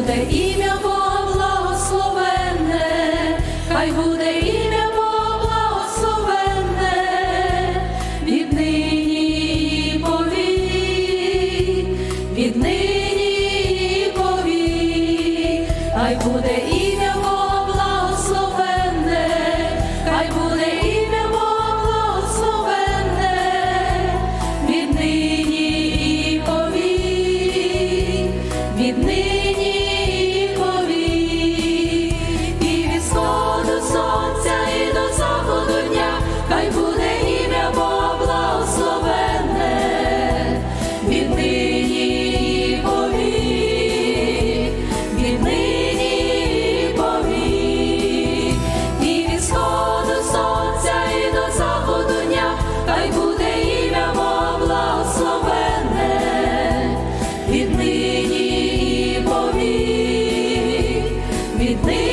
буде ім'я Бога благословенне, хай буде ім'я Бога благословенне, віднині пові, віднині пові, хай буде ім'я. Віднині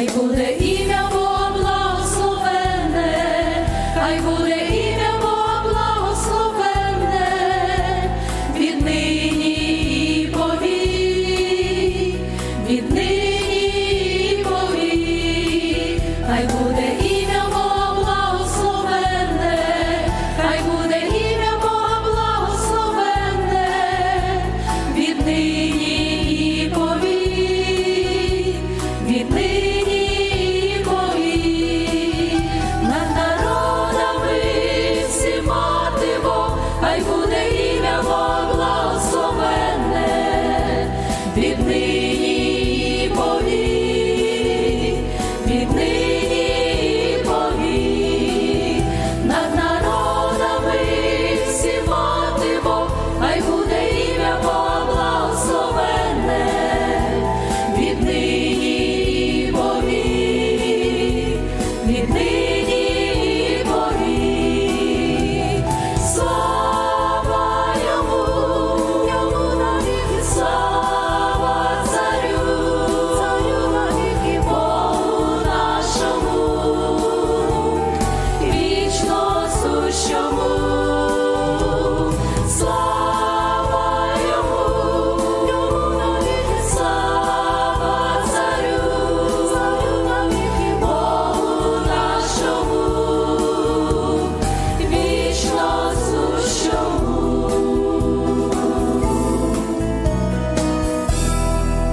Хай буде ім'я Бога благословенне, хай буде me.